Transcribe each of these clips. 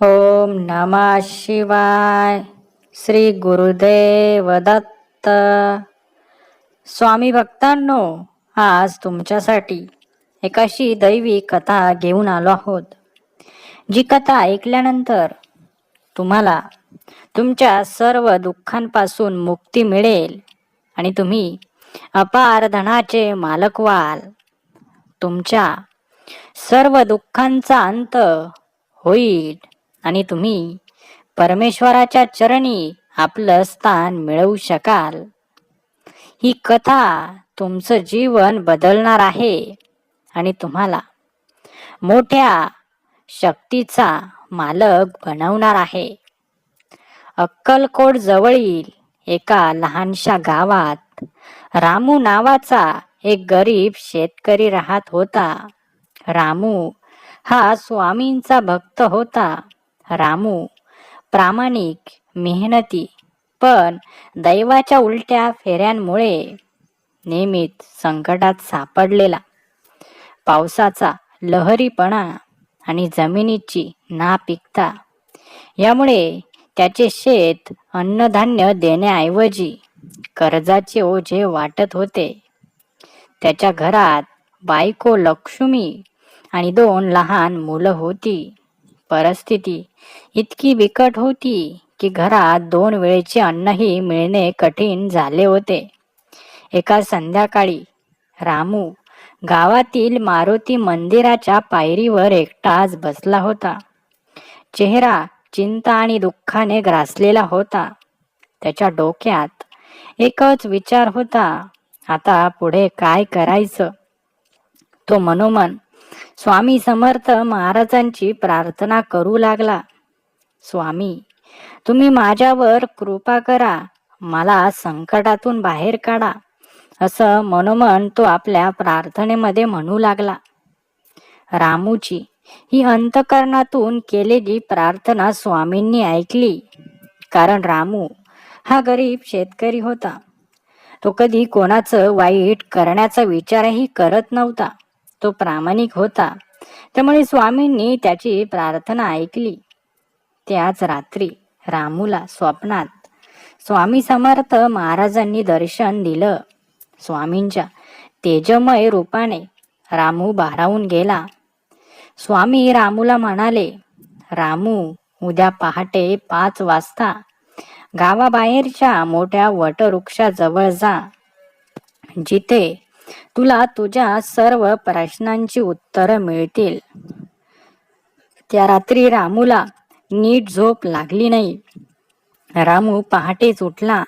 ओम नमः शिवाय. श्री गुरुदेव दत्त. स्वामी भक्तांनो आज तुमच्यासाठी एक अशी दैवी कथा घेऊन आलो आहोत. जी कथा ऐकल्यानंतर तुम्हाला तुमच्या सर्व दुःखांपासून मुक्ती मिळेल आणि तुम्ही अपार धनाचे मालक व्हाल. तुमच्या सर्व दुःखांचा अंत होईल. आणि तुम्ही परमेश्वराच्या चरणी आपलं स्थान मिळवू शकाल. ही कथा तुमचं जीवन बदलणार आहे आणि तुम्हाला मोठ्या शक्तीचा मालक बनवणार आहे. अक्कलकोट जवळील एका लहानशा गावात रामू नावाचा एक गरीब शेतकरी राहत होता. रामू हा स्वामींचा भक्त होता. रामू प्रामाणिक मेहनती पण दैवाच्या उलट्या फेऱ्यांमुळे नेहमीच संकटात सापडलेला. पावसाचा लहरीपणा आणि जमिनीची नापिकता यामुळे त्याचे शेत अन्नधान्य देण्याऐवजी कर्जाचे ओझे वाटत होते. त्याच्या घरात बायको लक्ष्मी आणि दोन लहान मुलं होती. परिस्थिती. इतकी बिकट होती की घरात दोन वेळेचे अन्नही मिळणे कठीण झाले होते. एका संध्याकाळी रामू गावातील मारुती मंदिराच्या पायरीवर एकटाच बसला होता. चेहरा चिंता आणि दुःखाने ग्रासलेला होता. त्याच्या डोक्यात एकच विचार होता आता पुढे काय करायचं? तो मनोमन स्वामी समर्थ महाराजांची प्रार्थना करू लागला. स्वामी तुम्ही माझ्यावर कृपा करा मला संकटातून बाहेर काढा असं मनोमन तो आपल्या प्रार्थनेमध्ये म्हणू लागला. रामूची ही अंतकरणातून केलेली प्रार्थना स्वामींनी ऐकली कारण रामू हा गरीब शेतकरी होता. तो कधी कोणाचं वाईट करण्याचा विचारही करत नव्हता. तो प्रामाणिक होता. त्यामुळे स्वामींनी त्याची प्रार्थना ऐकली. त्याच रात्री रामूला स्वप्नात स्वामी समर्थ महाराजांनी दर्शन दिलं. स्वामींच्या तेजमय रूपाने रामू भारावून गेला. स्वामी रामूला म्हणाले रामू उद्या पहाटे पाच वाजता गावाबाहेरच्या मोठ्या वटवृक्षाजवळ जा. जिथे तुला तुझ्या सर्व प्रश्नांची उत्तरं मिळतील. त्या रात्री रामूला नीट झोप लागली नाही. रामू पहाटेच उठला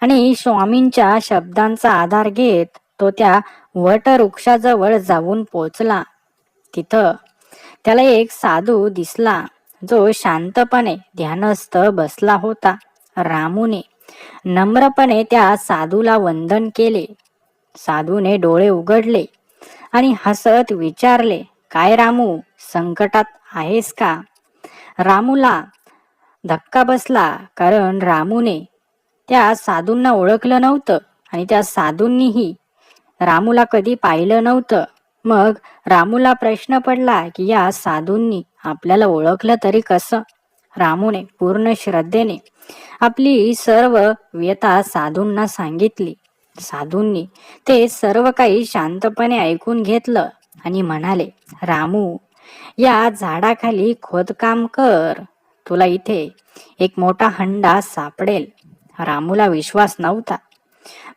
आणि स्वामींच्या शब्दांचा आधार घेत तो त्या वटवृक्षाजवळ जाऊन पोचला. तिथं त्याला एक साधू दिसला जो शांतपणे ध्यानस्थ बसला होता. रामूने नम्रपणे त्या साधूला वंदन केले. साधूने डोळे उघडले आणि हसत विचारले काय रामू संकटात आहेस का? रामूला धक्का बसला कारण रामूने त्या साधूंना ओळखलं नव्हतं आणि त्या साधूंनीही रामूला कधी पाहिलं नव्हतं. मग रामूला प्रश्न पडला की या साधूंनी आपल्याला ओळखलं तरी कसं? रामूने पूर्ण श्रद्धेने आपली सर्व व्यथा साधूंना सांगितली. साधूंनी ते सर्व काही शांतपणे ऐकून घेतलं आणि म्हणाले रामू या झाडाखाली खोदकाम कर. तुला इथे एक मोठा हंडा सापडेल. रामूला विश्वास नव्हता.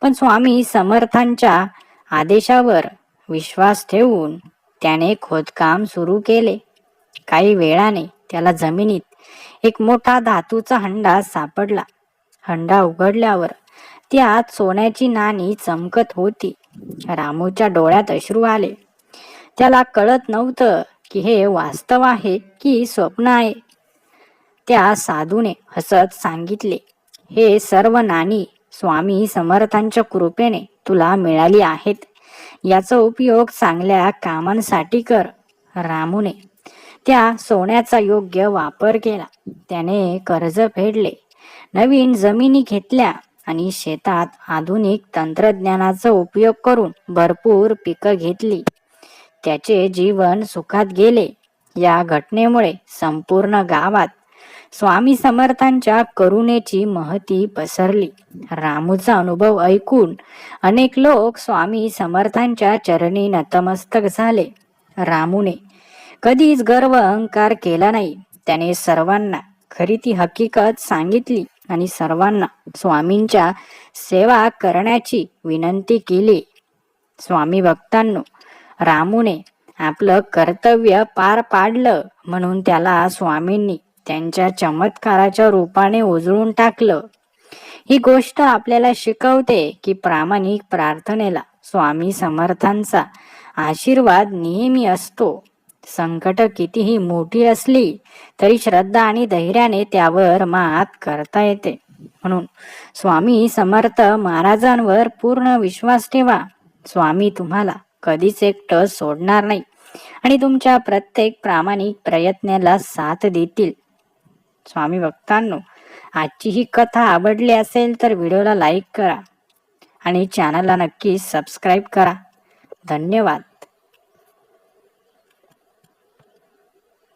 पण स्वामी समर्थांच्या आदेशावर विश्वास ठेवून त्याने खोदकाम सुरू केले. काही वेळाने त्याला जमिनीत एक मोठा धातूचा हंडा सापडला. हंडा उघडल्यावर त्यात सोन्याची नाणी चमकत होती. रामूच्या डोळ्यात अश्रू आले. त्याला कळत नव्हतं की हे वास्तव आहे की स्वप्न आहे. त्या साधूने हसत सांगितले हे सर्व नाणी स्वामी समर्थांच्या कृपेने तुला मिळाली आहेत. याचा उपयोग चांगल्या कामांसाठी कर. रामूने त्या सोन्याचा योग्य वापर केला. त्याने कर्ज फेडले. नवीन जमिनी घेतल्या आणि शेतात आधुनिक तंत्रज्ञानाचा उपयोग करून भरपूर पिकं घेतली. त्याचे जीवन सुखात गेले. या घटनेमुळे संपूर्ण गावात स्वामी समर्थांच्या करुणेची महती पसरली. रामूचा अनुभव ऐकून अनेक लोक स्वामी समर्थांच्या चरणी नतमस्तक झाले. रामूने कधीच गर्व अहंकार केला नाही. त्याने सर्वांना खरी ती हकीकत सांगितली. आणि सर्वांना स्वामींच्या सेवा करण्याची विनंती केली. स्वामी भक्तांनो रामूने आपलं कर्तव्य पार पाडलं म्हणून त्याला स्वामींनी त्यांच्या चमत्काराच्या रूपाने उजळून टाकलं. ही गोष्ट आपल्याला शिकवते की प्रामाणिक प्रार्थनेला स्वामी समर्थांचा आशीर्वाद नेहमी असतो. संकट कितीही मोठी असली तरी श्रद्धा आणि धैर्याने त्यावर मात करता येते. म्हणून स्वामी समर्थ महाराजांवर पूर्ण विश्वास ठेवा. स्वामी तुम्हाला कधीच एकटं सोडणार नाही आणि तुमच्या प्रत्येक प्रामाणिक प्रयत्नाला साथ देतील. स्वामी भक्तांनो आजची ही कथा आवडली असेल तर व्हिडिओला लाईक करा आणि चॅनलला नक्की सबस्क्राईब करा. धन्यवाद.